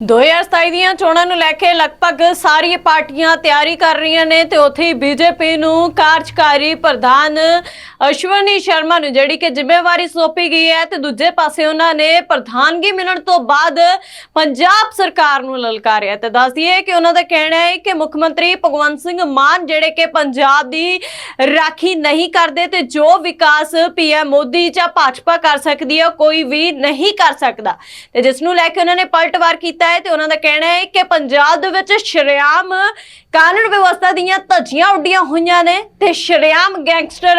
2027 ਦੀਆਂ ਚੋਣਾਂ ਨੂੰ ਲੈ ਕੇ ਲਗਭਗ ਸਾਰੀਆਂ ਪਾਰਟੀਆਂ ਤਿਆਰੀ ਕਰ ਰਹੀਆਂ ਨੇ ਤੇ ਉੱਥੇ ਬੀਜੇਪੀ ਨੂੰ ਕਾਰਜਕਾਰੀ ਪ੍ਰਧਾਨ ਅਸ਼ਵਨੀ ਸ਼ਰਮਾ ਨੂੰ ਜਿਹੜੀ ਕਿ ਜ਼ਿੰਮੇਵਾਰੀ ਸੌਂਪੀ ਗਈ ਹੈ ਤੇ ਦੂਜੇ ਪਾਸੇ ਉਹਨਾਂ ਨੇ ਪ੍ਰਧਾਨਗੀ ਮਿਲਣ ਤੋਂ ਬਾਅਦ ਪੰਜਾਬ ਸਰਕਾਰ ਨੂੰ ਲਲਕਾਰਿਆ ਤੇ ਦੱਸ ਦਈਏ ਕਿ ਉਹਨਾਂ ਦਾ ਕਹਿਣਾ ਹੈ ਕਿ ਮੁੱਖ ਮੰਤਰੀ ਭਗਵੰਤ ਸਿੰਘ ਮਾਨ ਜਿਹੜੇ ਕਿ ਪੰਜਾਬ ਦੀ ਰਾਖੀ ਨਹੀਂ ਕਰਦੇ ਤੇ ਜੋ ਵਿਕਾਸ ਪੀਐਮ ਮੋਦੀ ਜਾਂ ਭਾਜਪਾ ਕਰ ਸਕਦੀ ਹੈ ਕੋਈ ਵੀ ਨਹੀਂ ਕਰ ਸਕਦਾ ਤੇ ਜਿਸ ਨੂੰ ਲੈ ਕੇ ਉਹਨਾਂ ਨੇ ਪਲਟਵਾਰ ਕੀਤਾ ਹੈ ਤੇ ਉਹਨਾਂ ਦਾ ਕਹਿਣਾ ਹੈ ਕਿ ਪੰਜਾਬ ਦੇ ਵਿੱਚ ਸ਼ਰੇਆਮ ਕਾਨੂੰਨ ਵਿਵਸਥਾ ਦੀਆਂ ਧੱਜੀਆਂ ਉੱਡੀਆਂ ਹੋਈਆਂ ਨੇ ਤੇ ਸ਼ਰੇਆਮ ਗੈਂਗਸਟਰ,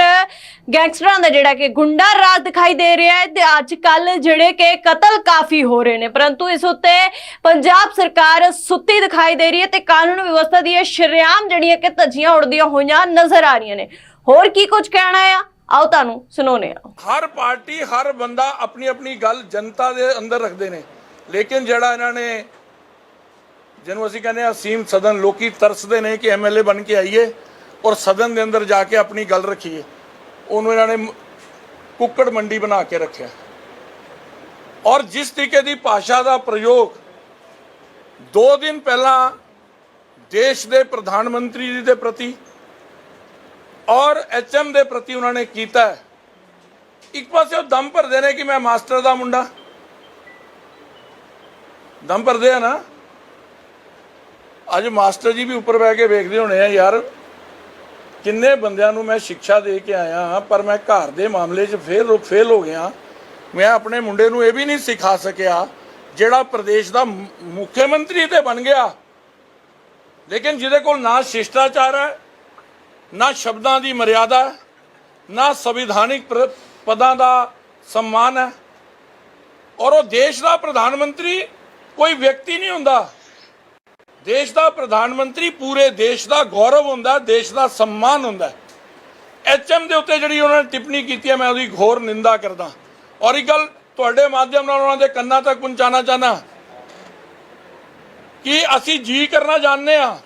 ਗੈਂਗਸਟਰਾਂ ਦਾ ਜਿਹੜਾ ਕਿ ਗੁੰਡਾ ਰਾਜ ਦਿਖਾਈ ਦੇ ਰਿਹਾ ਹੈ ਤੇ ਅੱਜ ਕੱਲ ਜਿਹੜੇ ਕਿ ਕਤਲ ਕਾਫੀ ਹੋ ਰਹੇ ਨੇ। ਪਰੰਤੂ ਇਸ ਉੱਤੇ ਪੰਜਾਬ ਸਰਕਾਰ ਸੁੱਤੀ ਦਿਖਾਈ ਦੇ ਰਹੀ ਹੈ ਤੇ ਕਾਨੂੰਨ ਵਿਵਸਥਾ ਦੀਆਂ ਸ਼ਰੇਆਮ ਜਿਹੜੀਆਂ ਕਿ ਧੱਜੀਆਂ ਉੱਡਦੀਆਂ ਹੋਈਆਂ ਨਜ਼ਰ ਆ ਰਹੀਆਂ ਨੇ। ਹੋਰ ਕੀ ਕੁਝ ਕਹਿਣਾ ਆ? ਆਓ ਤੁਹਾਨੂੰ ਸੁਣਾਉਂਦੇ ਆ ਹਰ ਪਾਰਟੀ, ਹਰ ਬੰਦਾ ਆਪਣੀ ਆਪਣੀ ਗੱਲ ਜਨਤਾ ਦੇ ਅੰਦਰ ਰੱਖਦੇ ਨੇ। ਲੇਕਿਨ ਜਿਹੜਾ ਇਹਨਾਂ ਨੇ, ਜਿਹਨੂੰ ਅਸੀਂ ਕਹਿੰਦੇ ਆ ਸੀਮ ਸਦਨ, ਲੋਕੀ ਤਰਸਦੇ ਨੇ ਕਿ ਐਮਐਲਏ ਬਣ ਕੇ ਆਈਏ ਔਰ ਸਦਨ ਦੇ ਅੰਦਰ ਜਾ ਕੇ ਆਪਣੀ ਗੱਲ ਰੱਖੀਏ। ਉਹਨੂੰ ਇਹਨਾਂ ਨੇ ਕੁੱਕੜ ਮੰਡੀ ਬਣਾ ਕੇ ਰੱਖਿਆ। ਔਰ ਜਿਸ ਤਰੀਕੇ ਦੀ ਭਾਸ਼ਾ ਦਾ ਪ੍ਰਯੋਗ 2 ਦਿਨ ਪਹਿਲਾਂ ਦੇਸ਼ ਦੇ ਪ੍ਰਧਾਨ ਮੰਤਰੀ ਜੀ ਦੇ ਪ੍ਰਤੀ ਔਰ ਐਚਐਮ ਦੇ ਪ੍ਰਤੀ ਉਹਨਾਂ ਨੇ ਕੀਤਾ ਇੱਕ ਪਾਸੇ ਉਹ ਦਮ ਭਰਦੇ ਨੇ ਕਿ ਮੈਂ ਮਾਸਟਰ ਦਾ ਮੁੰਡਾ। ਦਮ ਭਰਦੇ ਆ ਨਾ। ਅੱਜ ਮਾਸਟਰ ਜੀ ਵੀ ਉੱਪਰ ਬਹਿ ਕੇ ਵੇਖਦੇ ਹੋਣੇ ਆ ਯਾਰ, ਕਿੰਨੇ ਬੰਦਿਆਂ ਨੂੰ ਮੈਂ ਸਿੱਖਿਆ ਦੇ ਕੇ ਆਇਆ ਹਾਂ, ਪਰ ਮੈਂ ਘਰ ਦੇ ਮਾਮਲੇ 'ਚ ਫੇਲ ਫੇਲ ਹੋ ਗਿਆ। ਮੈਂ ਆਪਣੇ ਮੁੰਡੇ ਨੂੰ ਇਹ ਵੀ ਨਹੀਂ ਸਿਖਾ ਸਕਿਆ ਜਿਹੜਾ ਪ੍ਰਦੇਸ਼ ਦਾ ਮੁੱਖ ਮੰਤਰੀ ਤੇ ਬਣ ਗਿਆ। ਲੇਕਿਨ ਜਿਹਦੇ ਕੋਲ ਨਾ ਸ਼ਿਸ਼ਟਾਚਾਰ ਹੈ, ਨਾ ਸ਼ਬਦਾਂ ਦੀ ਮਰਿਆਦਾ ਨਾ ਸੰਵਿਧਾਨਿਕ ਪਦਾਂ ਦਾ ਸਨਮਾਨ ਹੈ। ਔਰ ਉਹ ਦੇਸ਼ ਦਾ ਪ੍ਰਧਾਨ ਮੰਤਰੀ ਕੋਈ ਵਿਅਕਤੀ ਨਹੀਂ ਹੁੰਦਾ। ਦੇਸ਼ ਦਾ ਪ੍ਰਧਾਨ ਮੰਤਰੀ ਪੂਰੇ ਦੇਸ਼ ਦਾ ਗੌਰਵ ਹੁੰਦਾ, ਦੇਸ਼ ਦਾ ਸਨਮਾਨ ਹੁੰਦਾ। ਐਚਐਮ ਦੇ ਉੱਤੇ ਜਿਹੜੀ ਉਹਨਾਂ ਨੇ ਟਿੱਪਣੀ ਕੀਤੀ ਹੈ, ਮੈਂ ਉਹਦੀ ਘੋਰ ਨਿੰਦਾ ਕਰਦਾ। ਔਰ ਇਹ ਗੱਲ ਤੁਹਾਡੇ ਮਾਧਿਅਮ ਨਾਲ ਉਹਨਾਂ ਦੇ ਕੰਨਾਂ ਤੱਕ ਪਹੁੰਚਾਉਣਾ ਚਾਹਨਾ ਕਿ ਅਸੀਂ ਜੀ ਕਰਨਾ ਜਾਣਦੇ ਆ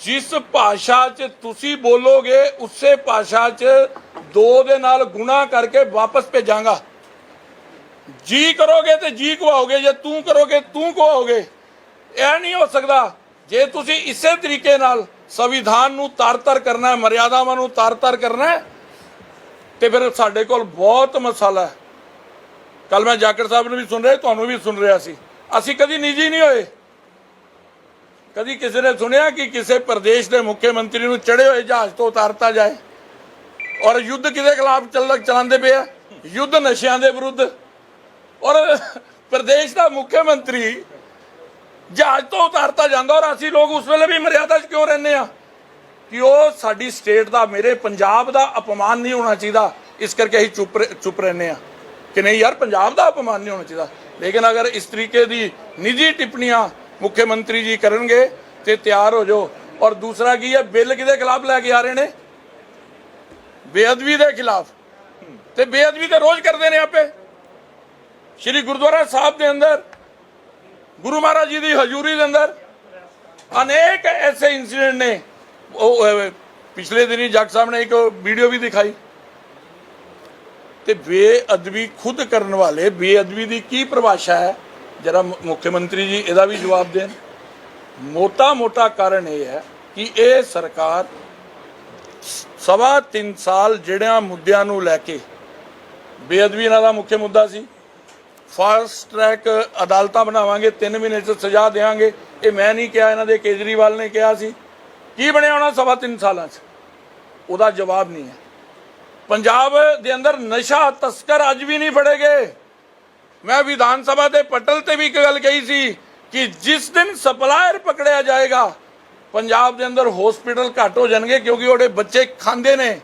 ਜਿਸ ਭਾਸ਼ਾ 'ਚ ਤੁਸੀਂ ਬੋਲੋਗੇ, ਉਸੇ ਭਾਸ਼ਾ 'ਚ ਦੋ ਦੇ ਨਾਲ ਗੁਣਾ ਕਰਕੇ ਵਾਪਸ ਭੇਜਾਂਗਾ। ਜੀ ਕਰੋਗੇ ਤੇ ਜੀ ਕਵਾਓਗੇ, ਜੇ ਤੂੰ ਕਰੋਗੇ, ਤੂੰ ਕਵਾਓਗੇ। ਇਹ ਨਹੀਂ ਹੋ ਸਕਦਾ। ਜੇ ਤੁਸੀਂ ਇਸੇ ਤਰੀਕੇ ਨਾਲ ਸੰਵਿਧਾਨ ਨੂੰ ਤਾਰ-ਤਾਰ ਕਰਨਾ ਹੈ, ਮਰਿਆਦਾਵਾਂ ਨੂੰ ਤਾਰ-ਤਾਰ ਕਰਨਾ ਹੈ, ਤੇ ਫਿਰ ਸਾਡੇ ਕੋਲ ਬਹੁਤ ਮਸਾਲਾ ਹੈ। ਕੱਲ ਮੈਂ ਜਾਕਰ ਸਾਹਿਬ ਨੂੰ ਵੀ ਸੁਣ ਰਿਹਾ, ਤੁਹਾਨੂੰ ਵੀ ਸੁਣ ਰਿਹਾ ਸੀ। ਅਸੀਂ ਕਦੀ ਨਿੱਜੀ ਨਹੀਂ ਹੋਏ। ਕਦੀ ਕਿਸੇ ਨੇ ਸੁਣਿਆ ਕਿ ਕਿਸੇ ਪ੍ਰਦੇਸ਼ ਦੇ ਮੁੱਖ ਮੰਤਰੀ ਨੂੰ ਚੜੇ ਹੋਏ ਜਹਾਜ਼ ਤੋਂ ਉਤਾਰਤਾ ਜਾਏ? ਔਰ ਯੁੱਧ ਕਿਹਦੇ ਖਿਲਾਫ ਚੱਲ ਚਲਾਉਂਦੇ ਪਏ ਆ? ਯੁੱਧ ਨਸ਼ਿਆਂ ਦੇ ਵਿਰੁੱਧ। ਔਰ ਪ੍ਰਦੇਸ਼ ਦਾ ਮੁੱਖ ਮੰਤਰੀ ਜਹਾਜ਼ ਤੋਂ ਉਤਾਰਤਾ ਜਾਂਦਾ ਔਰ ਅਸੀਂ ਲੋਕ ਉਸ ਵੇਲੇ ਵੀ ਮਰਿਆਦਾ 'ਚ ਕਿਉਂ ਰਹਿੰਦੇ ਆ ਕਿ ਉਹ ਸਾਡੀ ਸਟੇਟ ਦਾ ਮੇਰੇ ਪੰਜਾਬ ਦਾ ਅਪਮਾਨ ਨਹੀਂ ਹੋਣਾ ਚਾਹੀਦਾ। ਇਸ ਕਰਕੇ ਅਸੀਂ ਚੁੱਪ ਚੁੱਪ ਰਹਿੰਦੇ ਆ ਕਿ ਨਹੀਂ ਯਾਰ, ਪੰਜਾਬ ਦਾ ਅਪਮਾਨ ਨਹੀਂ ਹੋਣਾ ਚਾਹੀਦਾ। ਲੇਕਿਨ ਅਗਰ ਇਸ ਤਰੀਕੇ ਦੀ ਨਿੱਜੀ ਟਿੱਪਣੀਆਂ ਮੁੱਖ ਮੰਤਰੀ ਜੀ ਕਰਨਗੇ ਤੇ ਤਿਆਰ ਹੋ ਜਾਓ। ਔਰ ਦੂਸਰਾ ਕੀ ਹੈ, ਬਿੱਲ ਕਿਹਦੇ ਖਿਲਾਫ ਲੈ ਕੇ ਆ ਰਹੇ ਨੇ? ਬੇਅਦਬੀ ਦੇ ਖਿਲਾਫ। ਤੇ ਬੇਅਦਬੀ ਤੇ ਰੋਜ਼ ਕਰਦੇ ਨੇ ਆਪੇ। ਸ਼੍ਰੀ ਗੁਰਦੁਆਰਾ ਸਾਹਿਬ ਦੇ ਅੰਦਰ, ਗੁਰੂ ਮਹਾਰਾਜ ਜੀ ਦੀ ਹਜ਼ੂਰੀ ਦੇ ਅੰਦਰ, ਅਨੇਕ ਐਸੇ ਇਨਸੀਡੈਂਟ ਨੇ। ਉਹ ਪਿਛਲੇ ਦਿਨੀ ਜੱਟ ਸਾਹਿਬ ਨੇ ਇੱਕ ਵੀਡੀਓ ਵੀ ਦਿਖਾਈ। ਤੇ ਬੇਅਦਬੀ ਖੁਦ ਕਰਨ ਵਾਲੇ, ਬੇਅਦਬੀ ਦੀ ਕੀ ਪਰਿਭਾਸ਼ਾ ਹੈ? ਜਰਾ ਮੁੱਖ ਮੰਤਰੀ ਜੀ ਇਹਦਾ ਵੀ ਜਵਾਬ ਦੇਣ। ਮੋਟਾ ਮੋਟਾ ਕਾਰਨ ਇਹ ਹੈ ਕਿ ਇਹ ਸਰਕਾਰ ਸਵਾ 3 ਸਾਲ ਜਿਹੜਿਆਂ ਮੁੱਦਿਆਂ ਨੂੰ ਲੈ ਕੇ, ਬੇਅਦਬੀ ਇਹਨਾਂ ਦਾ ਮੁੱਖ ਮੁੱਦਾ ਸੀ ਫਾਸਟ ਟਰੈਕ ਅਦਾਲਤਾਂ ਬਣਾਵਾਂਗੇ 3 ਮਹੀਨੇ ਚ ਸਜ਼ਾ ਦੇਵਾਂਗੇ ਇਹ ਮੈਂ ਨਹੀਂ ਕਿਹਾ, ਇਹਨਾਂ ਦੇ ਕੇਜਰੀਵਾਲ ਨੇ ਕਿਹਾ ਸੀ। ਕੀ ਬਣਿਆ ਉਹਨਾਂ ਸਵਾ 3 ਸਾਲਾਂ ਚ? ਉਹਦਾ ਜਵਾਬ ਨਹੀਂ ਹੈ। ਪੰਜਾਬ ਦੇ ਅੰਦਰ ਨਸ਼ਾ ਤਸਕਰ ਅੱਜ ਵੀ ਨਹੀਂ ਫੜੇ ਗਏ। ਮੈਂ ਵਿਧਾਨ ਸਭਾ ਦੇ ਪਟਲ ਤੇ ਵੀ ਇੱਕ ਗੱਲ ਕਹੀ ਸੀ ਕਿ ਜਿਸ ਦਿਨ ਸਪਲਾਇਰ ਪਕੜਿਆ ਜਾਏਗਾ, ਪੰਜਾਬ ਦੇ ਅੰਦਰ ਹਸਪੀਟਲ ਘੱਟ ਹੋ ਜਾਣਗੇ ਕਿਉਂਕਿ ਉਹਦੇ ਬੱਚੇ ਖਾਂਦੇ ਨੇ।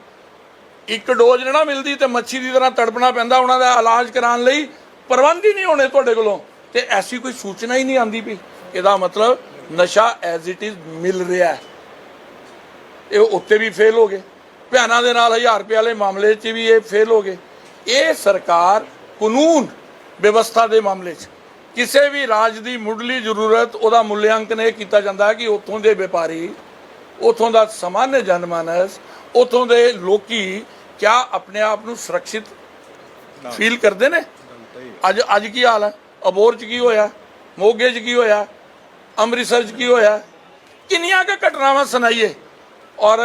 ਇੱਕ ਡੋਜ਼ ਨਾ ਮਿਲਦੀ ਤੇ ਮੱਛੀ ਦੀ ਤਰ੍ਹਾਂ ਤੜਪਣਾ ਪੈਂਦਾ, ਉਹਨਾਂ ਦਾ ਇਲਾਜ ਕਰਾਉਣ ਲਈ। ਪ੍ਰਬੰਧ ਹੀ ਨਹੀਂ ਹੋਣੇ ਤੁਹਾਡੇ ਕੋਲੋਂ। ਤੇ ਐਸੀ ਕੋਈ ਸੂਚਨਾ ਹੀ ਨਹੀਂ ਆਂਦੀ ਵੀ ਇਹਦਾ ਮਤਲਬ ਨਸ਼ਾ ਐਜ਼ ਇਟ ਇਜ਼ ਮਿਲ ਰਿਹਾ ਇਹ ਉੱਤੇ ਵੀ ਫੇਲ ਹੋ ਗਏ। ਭਿਆਨਾਂ ਦੇ ਨਾਲ 1000 ਰੁਪਏ ਵਾਲੇ ਮਾਮਲੇ 'ਚ ਵੀ ਇਹ ਫੇਲ ਹੋ ਗਏ। ਇਹ ਸਰਕਾਰ ਕਾਨੂੰਨ ਵਿਵਸਥਾ ਦੇ ਮਾਮਲੇ 'ਚ। ਕਿਸੇ ਵੀ ਰਾਜ ਦੀ ਮੁੱਢਲੀ ਜ਼ਰੂਰਤ ਉਹਦਾ ਮੁੱਲਿਆਂਕਨ ਇਹ ਕੀਤਾ ਜਾਂਦਾ ਹੈ ਕਿ ਉੱਥੋਂ ਦੇ ਵਪਾਰੀ ਉੱਥੋਂ ਦਾ ਸਮਾਨਯ ਜਨਮਾਨਸ ਉੱਥੋਂ ਦੇ ਲੋਕੀ ਕਿਆ ਆਪਣੇ ਆਪ ਨੂੰ ਸੁਰੱਖਿਅਤ ਫੀਲ ਕਰਦੇ ਨੇ? ਅੱਜ ਅੱਜ ਕੀ ਹਾਲ ਹੈ? ਅਬੋਰ ਚ ਕੀ ਹੋਇਆ? ਮੋਗੇ ਚ ਕੀ ਹੋਇਆ? ਅੰਮ੍ਰਿਤਸਰ ਚ ਕੀ ਹੋਇਆ? ਕਿੰਨੀਆਂ ਕੁ ਘਟਨਾਵਾਂ ਸੁਣਾਈਏ? ਔਰ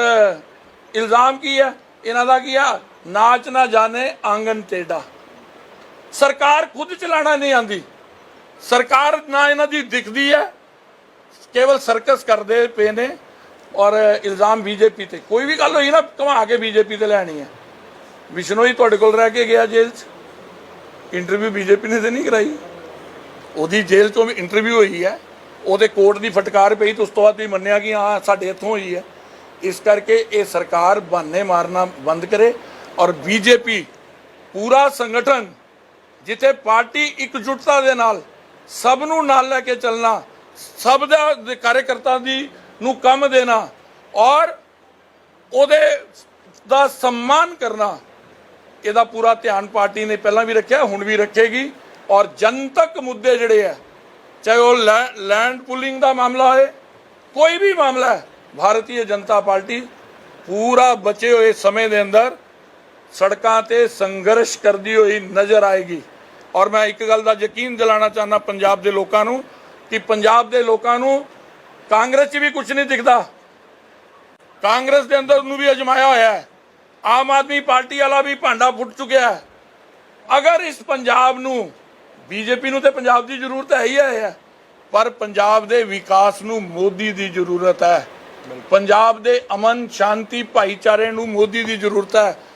ਇਲਜ਼ਾਮ ਕੀ ਹੈ? ਇਹਨਾਂ ਦਾ ਕੀ ਆ? ਨਾਚ ਨਾ ਜਾਣੇ ਆਂਗਨ ਟੇਡਾ ਸਰਕਾਰ ਖੁਦ ਚਲਾਣਾ ਨਹੀਂ ਆਂਦੀ। ਸਰਕਾਰ ਨਾ ਇਹਨਾਂ ਦੀ ਦਿਖਦੀ ਹੈ। ਕੇਵਲ ਸਰਕਸ ਕਰਦੇ ਪਏ ਨੇ। ਔਰ ਇਲਜ਼ਾਮ ਬੀਜੇਪੀ ਤੇ। ਕੋਈ ਵੀ ਗੱਲ ਹੋਈ ਨਾ, ਘੁਮਾ ਕੇ ਬੀਜੇਪੀ ਤੇ ਲੈਣੀ ਹੈ। ਵਿਸ਼ਨੋਈ ਤੁਹਾਡੇ ਕੋਲ ਰਹਿ ਕੇ ਗਿਆ ਜੇਲ੍ਹ 'ਚ। ਇੰਟਰਵਿਊ ਬੀਜੇਪੀ ਨੇ ਤੇ ਨਹੀਂ ਕਰਾਈ। ਉਹਦੀ ਜੇਲ੍ਹ ਤੋਂ ਵੀ ਇੰਟਰਵਿਊ ਹੋਈ ਹੈ। ਉਹਦੇ ਕੋਰਟ ਦੀ ਫਟਕਾਰ ਪਈ ਤੇ ਉਸ ਤੋਂ ਬਾਅਦ ਵੀ ਮੰਨਿਆ ਕਿ ਹਾਂ, ਸਾਡੇ ਇੱਥੋਂ ਹੋਈ ਹੈ। ਇਸ ਕਰਕੇ ਇਹ ਸਰਕਾਰ ਬਹਾਨੇ ਮਾਰਨਾ ਬੰਦ ਕਰੇ ਔਰ ਬੀਜੇਪੀ ਪੂਰਾ ਸੰਗਠਨ ਜਿੱਥੇ ਪਾਰਟੀ ਇਕਜੁੱਟਤਾ ਦੇ ਨਾਲ ਸਭ ਨੂੰ ਨਾਲ ਲੈ ਕੇ ਚੱਲਣਾ, ਸਭ ਦਾ ਕਾਰਜਕਰਤਾ ਦੀ ਨੂੰ ਕੰਮ ਦੇਣਾ ਔਰ ਉਹਦੇ ਦਾ ਸਨਮਾਨ ਕਰਨਾ ਇਹਦਾ ਪੂਰਾ ਧਿਆਨ ਪਾਰਟੀ ਨੇ ਪਹਿਲਾਂ ਵੀ ਰੱਖਿਆ, ਹੁਣ ਵੀ ਰੱਖੇਗੀ। ਔਰ ਜਨਤਕ ਮੁੱਦੇ ਜਿਹੜੇ ਆ, ਚਾਹੇ ਉਹ ਲੈ- ਲੈਂਡ ਪੁਲਿੰਗ ਦਾ ਮਾਮਲਾ ਹੋਏ, ਕੋਈ ਵੀ ਮਾਮਲਾ ਹੈ, ਭਾਰਤੀ ਜਨਤਾ ਪਾਰਟੀ ਪੂਰਾ ਬਚੇ ਹੋਏ ਸਮੇਂ ਦੇ ਅੰਦਰ ਸੜਕਾਂ ਤੇ ਸੰਘਰਸ਼ ਕਰਦੀ ਹੋਈ ਨਜ਼ਰ ਆਏਗੀ। ਔਰ ਮੈਂ ਇੱਕ ਗੱਲ ਦਾ ਯਕੀਨ ਦਿਲਾਣਾ ਚਾਹੁੰਦਾ ਪੰਜਾਬ ਦੇ ਲੋਕਾਂ ਨੂੰ ਕਿ ਪੰਜਾਬ ਦੇ ਲੋਕਾਂ ਨੂੰ ਕਾਂਗਰਸ 'ਚ ਵੀ ਕੁਝ ਨਹੀਂ ਦਿਖਦਾ। ਕਾਂਗਰਸ ਦੇ ਅੰਦਰ ਨੂੰ ਵੀ ਅਜਮਾਇਆ ਹੋਇਆ ਹੈ। ਆਮ ਆਦਮੀ ਪਾਰਟੀ ਵਾਲਾ ਵੀ ਭਾਂਡਾ ਫੁੱਟ ਚੁੱਕਿਆ ਹੈ। ਅਗਰ ਇਸ ਪੰਜਾਬ ਨੂੰ ਬੀਜੇਪੀ ਨੂੰ ਤੇ ਪੰਜਾਬ ਦੀ ਜ਼ਰੂਰਤ ਹੈ ਹੀ ਹੈ ਪਰ ਪੰਜਾਬ ਦੇ ਵਿਕਾਸ ਨੂੰ ਮੋਦੀ ਦੀ ਜ਼ਰੂਰਤ ਹੈ। ਪੰਜਾਬ ਦੇ ਅਮਨ ਸ਼ਾਂਤੀ ਭਾਈਚਾਰੇ ਨੂੰ ਮੋਦੀ ਦੀ ਜ਼ਰੂਰਤ ਹੈ।